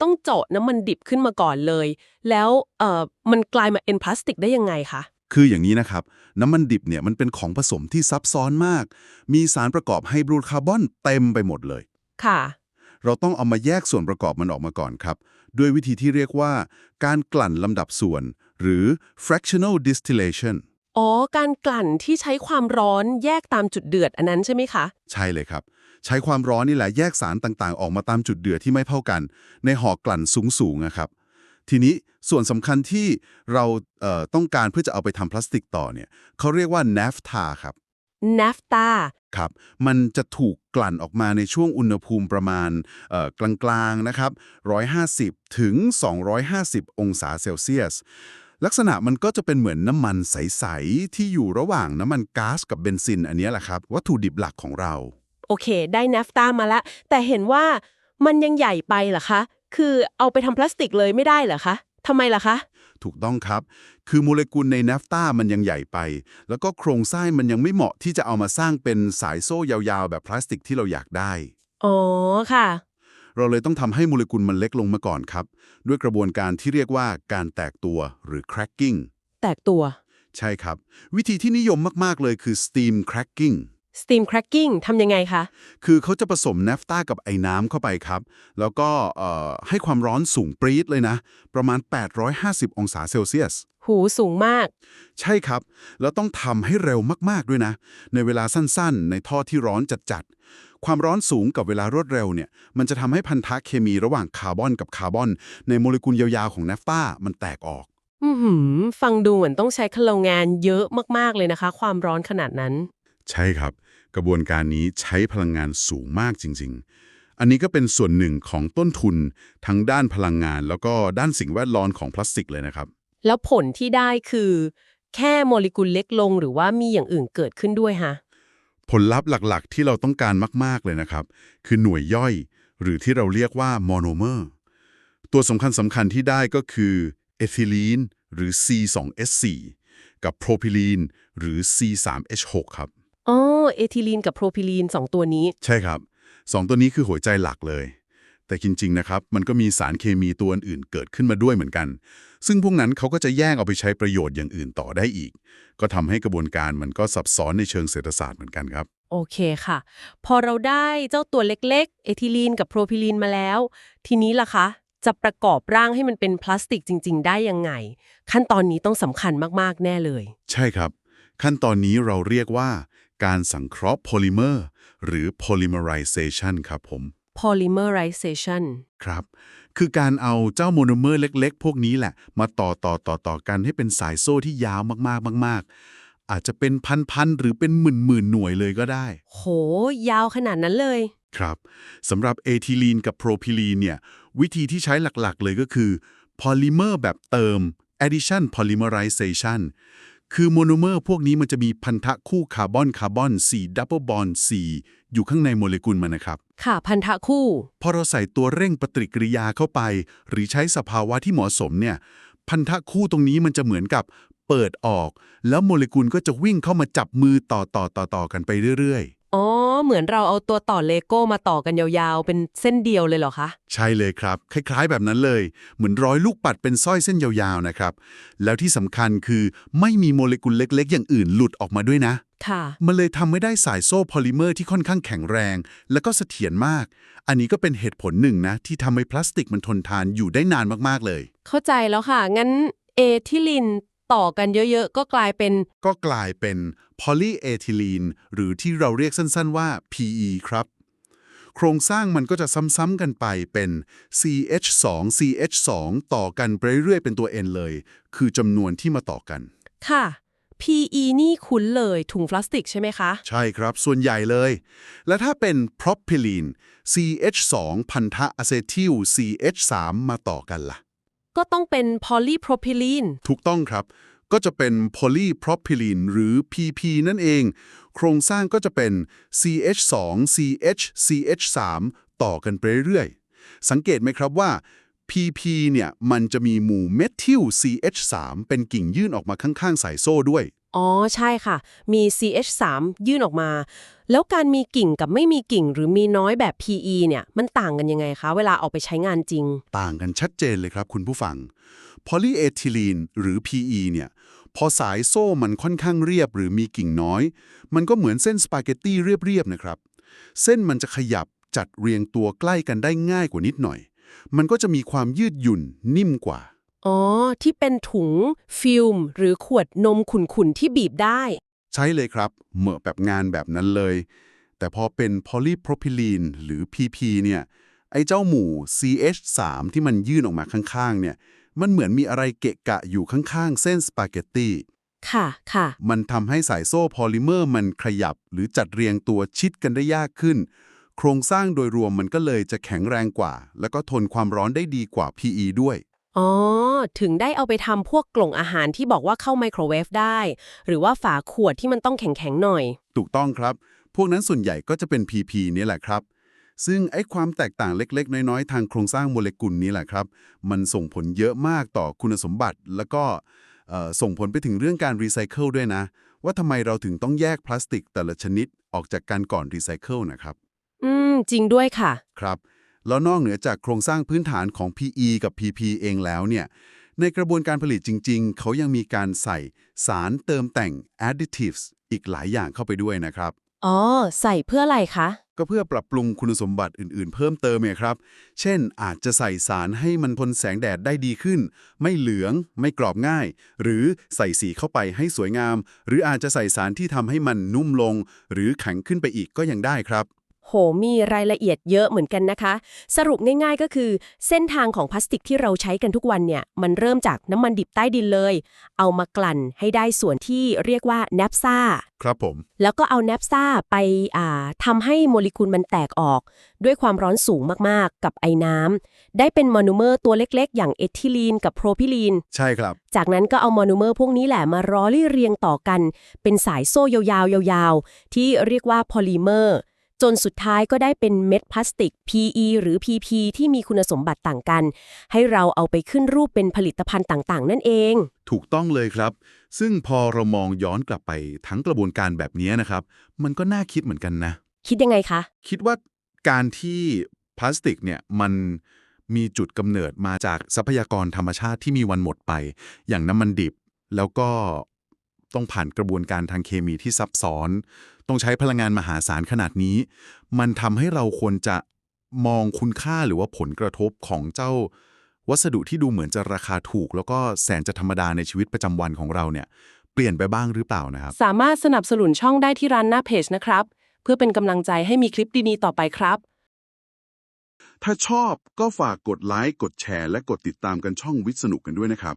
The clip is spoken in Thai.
ต้องเจาะน้ำมันดิบขึ้นมาก่อนเลย แล้วเอ่อมันกลายมาเป็นพลาสติกได้ยังไงคะ คืออย่างนี้นะครับ น้ำมันดิบเนี่ยมันเป็นของผสมที่ซับซ้อนมาก มีสารประกอบไฮบรูดคาร์บอนเต็มไปหมดเลย ค่ะ เราต้องเอามาแยกส่วนประกอบมันออกมาก่อนครับ ด้วยวิธีที่เรียกว่า การกลั่นลำดับส่วน หรือ fractional distillation อ๋อ การกลั่นที่ใช้ความร้อนแยกตามจุดเดือดอันนั้นใช่ไหมคะ ใช่เลยครับ ใช้ความร้อนนี่แหละแยกสารต่างๆ ออกมาตามจุดเดือดที่ไม่เท่ากัน ในหอกลั่นสูงๆนะครับ ทีนี้ส่วนสำคัญที่เราเอ่อต้องการเพื่อจะเอาไปทำพลาสติกต่อเนี่ยเขาเรียกว่า naphtha ครับ NAFTA ครับ มันจะถูกกลั่นออกมาในช่วงอุณหภูมิประมาณเอ่อกลางๆนะครับ 150 ถึง 250 องศาเซลเซียสลักษณะมันก็จะเป็นเหมือนน้ำมันใส ๆ ที่อยู่ระหว่างน้ำมันก๊าซกับเบนซินอันเนี้ยแหละครับ วัตถุดิบหลักของเรา โอเค ได้ NAFTA มาแล้วแต่เห็นว่ามันยังใหญ่ไปเหรอคะ คือเอาไปทำพลาสติกเลยไม่ได้เหรอคะทำไมล่ะคะ ถูกต้องครับ คือโมเลกุลในนาฟตามันยังใหญ่ไป แล้วก็โครงสร้างมันยังไม่เหมาะที่จะเอามาสร้างเป็นสายโซ่ยาวๆ แบบพลาสติกที่เราอยากได้ อ๋อ ค่ะ เราเลยต้องทำให้โมเลกุลมันเล็กลงมาก่อนครับ ด้วยกระบวนการที่เรียกว่าการแตกตัวหรือ cracking แตกตัว ใช่ครับ วิธีที่นิยมมากๆเลยคือ steam cracking steam cracking ทำยังไงคะ คือเขาจะผสมนาฟตากับไอ้น้ำเข้าไปครับ แล้วก็เอ่อให้ความร้อนสูงปรี๊ดเลยนะ ประมาณ 850 องศาเซลเซียส หูสูงมาก ใช่ครับ แล้วต้องทำให้เร็วมาก ๆ ด้วยนะ ในเวลาสั้นๆ ในท่อที่ร้อนจัดๆ ความร้อนสูงกับเวลารวดเร็วเนี่ย มันจะทำให้พันธะเคมีระหว่างคาร์บอนกับคาร์บอน ในโมเลกุลยาวๆของนาฟตามันแตกออกอือหือฟังดูเหมือนต้องใช้พลังงานเยอะมากๆเลยนะคะ ความร้อนขนาดนั้น ใช่ครับ กระบวนการนี้ใช้พลังงานสูงมากจริง ๆ อันนี้ก็เป็นส่วนหนึ่งของต้นทุนทั้งด้านพลังงาน แล้วก็ด้านสิ่งแวดล้อมของพลาสติกเลยนะครับ แล้วผลที่ได้คือ แค่โมเลกุลเล็กลงหรือว่ามีอย่างอื่นเกิดขึ้นด้วยฮะผลลัพธ์หลักๆ ที่เราต้องการมากๆเลยนะครับ คือหน่วยย่อย หรือที่เราเรียกว่าโมโนเมอร์ตัวสำคัญสำคัญที่ได้ก็คือเอทิลีนหรือ C2S4 กับโพรพิลีนหรือ C3H6 ครับ อ๋อเอทิลีนกับโพรพิลีนสองตัวนี้ ใช่ครับสองตัวนี้คือหัวใจหลักเลย แต่จริงๆนะครับ มันก็มีสารเคมีตัวอื่นๆเกิดขึ้นมาด้วยเหมือนกัน ซึ่งพวกนั้นเขาก็จะแยกเอาไปใช้ประโยชน์อย่างอื่นต่อได้อีก ก็ทำให้กระบวนการมันก็ซับซ้อนในเชิงเศรษฐศาสตร์เหมือนกันครับ โอเคค่ะ พอเราได้เจ้าตัวเล็กๆ เอทิลีนกับโพรพิลีนมาแล้ว ทีนี้ล่ะคะ จะประกอบร่างให้มันเป็นพลาสติกจริง ๆ ได้ยังไง ขั้นตอนนี้ต้องสำคัญมากๆแน่เลย ใช่ครับ ขั้นตอนนี้เราเรียกว่า การสังเคราะห์โพลิเมอร์ หรือ polymerization ครับผม polymerization ครับ คือการเอาเจ้าโมโนเมอร์เล็กๆ พวกนี้แหละ มาต่อต่อต่อต่อกันให้เป็นสายโซ่ที่ยาวมากๆมาก ๆ อาจจะเป็นพัน ๆ หรือเป็นหมื่น ๆ หน่วยเลยก็ได้ โห ยาวขนาดนั้นเลย ครับสำหรับเอทิลีนกับโพรพิลีนเนี่ย วิธีที่ใช้หลักๆ เลยก็คือ พอลิเมอร์แบบเติม addition polymerization คือโมโนเมอร์พวกนี้มันจะมีพันธะคู่คาร์บอนคาร์บอน4 double bond 4อยู่ข้างในโมเลกุลมันนะครับ ค่ะพันธะคู่ พอเราใส่ตัวเร่งปฏิกิริยาเข้าไป หรือใช้สภาวะที่เหมาะสมเนี่ยพันธะคู่ตรงนี้มันจะเหมือนกับเปิดออก แล้วโมเลกุลก็จะวิ่งเข้ามาจับมือต่อต่อต่อต่อกันไปเรื่อยๆ อ๋อ เหมือนเราเอาตัวต่อเลโก้มาต่อกันยาวๆ เป็นเส้นเดียวเลยเหรอคะ ใช่เลยครับ คล้ายๆแบบนั้นเลย เหมือนร้อยลูกปัดเป็นสร้อยเส้นยาวๆนะครับ แล้วที่สำคัญคือไม่มีโมเลกุลเล็กๆ อย่างอื่นหลุดออกมาด้วยนะ ค่ะ มันเลยทำให้ได้สายโซ่พอลิเมอร์ที่ค่อนข้างแข็งแรง และก็เสถียรมาก อันนี้ก็เป็นเหตุผลหนึ่งนะ ที่ทำให้พลาสติกมันทนทานอยู่ได้นานมากๆเลย เข้าใจแล้วค่ะ งั้นเอทิลิน ต่อกันเยอะๆ ก็กลายเป็น ก็กลายเป็นพอลีเอทิลีนหรือที่เราเรียกสั้นๆว่า PE ครับ โครงสร้างมันก็จะซ้ำๆกันไปเป็น CH2 CH2 ต่อกันไปเรื่อยๆเป็นตัว N เลย คือจำนวนที่มาต่อกัน ค่ะ PE นี่คุ้นเลยถุงพลาสติกใช่ไหมคะ ใช่ครับ ส่วนใหญ่เลย และถ้าเป็น propylene CH2 พันธะอะเซทิล CH3 มาต่อกันล่ะ ก็ต้องเป็นพอลีโพรพิลีน ถูกต้องครับ ก็จะเป็นโพลีโพรพิลีนหรือ PP นั่นเอง โครงสร้างก็จะเป็น CH2 CH CH3 ต่อกันไปเรื่อยๆ สังเกตไหมครับว่า PP เนี่ยมันจะมีหมู่เมทิล CH3 เป็นกิ่งยื่นออกมาข้างๆสายโซ่ด้วย อ๋อใช่ค่ะ มี CH3 ยื่นออกมา แล้วการมีกิ่งกับไม่มีกิ่งหรือมีน้อยแบบ PE เนี่ย มันต่างกันยังไงคะ เวลาเอาไปใช้งานจริง ต่างกันชัดเจนเลยครับคุณผู้ฟัง พอลีเอทิลีนหรือ PE เนี่ย พอสายโซ่มันค่อนข้างเรียบหรือมีกิ่งน้อย มันก็เหมือนเส้นสปาเกตตี้เรียบๆนะครับ เส้นมันจะขยับจัดเรียงตัวใกล้กันได้ง่ายกว่านิดหน่อย มันก็จะมีความยืดหยุ่นนิ่มกว่า อ๋อ ที่เป็นถุง ฟิล์มหรือขวดนมขุ่นๆ ที่บีบได้ ใช้เลยครับ เหมาะแบบงานแบบนั้นเลย แต่พอเป็นพอลีโพรพิลีนหรือ PP เนี่ย ไอ้เจ้าหมู่ CH3 ที่มันยื่นออกมาข้างๆ เนี่ย มันเหมือนมีอะไรเกะกะอยู่ข้างๆ เส้นสปาเกตตี้ค่ะค่ะ มันทำให้สายโซ่พอลิเมอร์มันขยับหรือจัดเรียงตัวชิดกันได้ยากขึ้น โครงสร้างโดยรวมมันก็เลยจะแข็งแรงกว่า แล้วก็ทนความร้อนได้ดีกว่า PE ด้วย อ๋อ ถึงได้เอาไปทำพวกกล่องอาหารที่บอกว่าเข้าไมโครเวฟได้ หรือว่าฝาขวดที่มันต้องแข็งๆหน่อย ถูกต้องครับ พวกนั้นส่วนใหญ่ก็จะเป็น PP นี่แหละครับ ซึ่งไอ้ความแตกต่างเล็ก ๆ น้อย ๆ ทางโครงสร้างโมเลกุลนี้แหละครับ มันส่งผลเยอะมากต่อคุณสมบัติ แล้วก็เอ่อส่งผลไปถึงเรื่องการรีไซเคิลด้วยนะ ว่าทำไมเราถึงต้องแยกพลาสติกแต่ละชนิดออกจากกันก่อนรีไซเคิลนะครับ อืม จริงด้วยค่ะ ครับ แล้วนอกเหนือจากโครงสร้างพื้นฐานของ PE กับ PP เองแล้วเนี่ยในกระบวนการผลิตจริง ๆ เขายังมีการใส่สารเติมแต่ง additives อีกหลายอย่างเข้าไปด้วยนะครับ อ๋อ ใส่เพื่ออะไรคะ ก็เพื่อปรับปรุงคุณสมบัติอื่น ๆ เพิ่มเติมไงครับ เช่น อาจจะใส่สารให้มันทนแสงแดดได้ดีขึ้น ไม่เหลือง ไม่กรอบง่าย หรือใส่สีเข้าไปให้สวยงาม หรืออาจจะใส่สารที่ทำให้มันนุ่มลง หรือแข็งขึ้นไปอีกก็ยังได้ครับ โหมีรายละเอียดเยอะเหมือนกันนะคะ สรุปง่ายๆก็คือ เส้นทางของพลาสติกที่เราใช้กันทุกวันเนี่ย มันเริ่มจากน้ำมันดิบใต้ดินเลย เอามากลั่นให้ได้ส่วนที่เรียกว่าแนปซาครับผม แล้วก็เอาแนปซาไปอ่าทำให้โมเลกุลมันแตกออก ด้วยความร้อนสูงมากๆ กับไอ้น้ำได้เป็นโมโนเมอร์ตัวเล็กๆ อย่างเอทิลีนกับโพรพิลีน ใช่ครับ จากนั้นก็เอาโมโนเมอร์พวกนี้แหละมาร้อยเรียงต่อกัน เป็นสายโซ่ยาวๆยาวๆที่เรียกว่าพอลิเมอร์ จนสุดท้ายก็ได้เป็นเม็ดพลาสติก PE หรือ PP ที่มีคุณสมบัติต่างกัน ให้เราเอาไปขึ้นรูปเป็นผลิตภัณฑ์ต่างๆ นั่นเอง ถูกต้องเลยครับ ซึ่งพอเรามองย้อนกลับไปทั้งกระบวนการแบบนี้นะครับ มันก็น่าคิดเหมือนกันนะ คิดยังไงคะ คิดว่าการที่พลาสติกเนี่ยมันมีจุดกำเนิดมาจากทรัพยากรธรรมชาติที่มีวันหมดไป อย่างน้ำมันดิบ แล้วก็ต้องผ่านกระบวนการทางเคมีที่ซับซ้อน ต้องใช้พลังงานมหาศาลขนาดนี้ มันทำให้เราควรจะมองคุณค่าหรือว่าผลกระทบของเจ้า วัสดุที่ดูเหมือนจะราคาถูก แล้วก็แสนจะธรรมดาในชีวิตประจำวันของเราเนี่ย เปลี่ยนไปบ้างหรือเปล่านะครับ สามารถสนับสนุนช่องได้ที่ร้านหน้าเพจนะครับ เพื่อเป็นกำลังใจให้มีคลิปดีๆต่อไปครับ ถ้าชอบก็ฝากกดไลค์กดแชร์ และกดติดตามกันช่องวิทย์สนุกกันด้วยนะครับ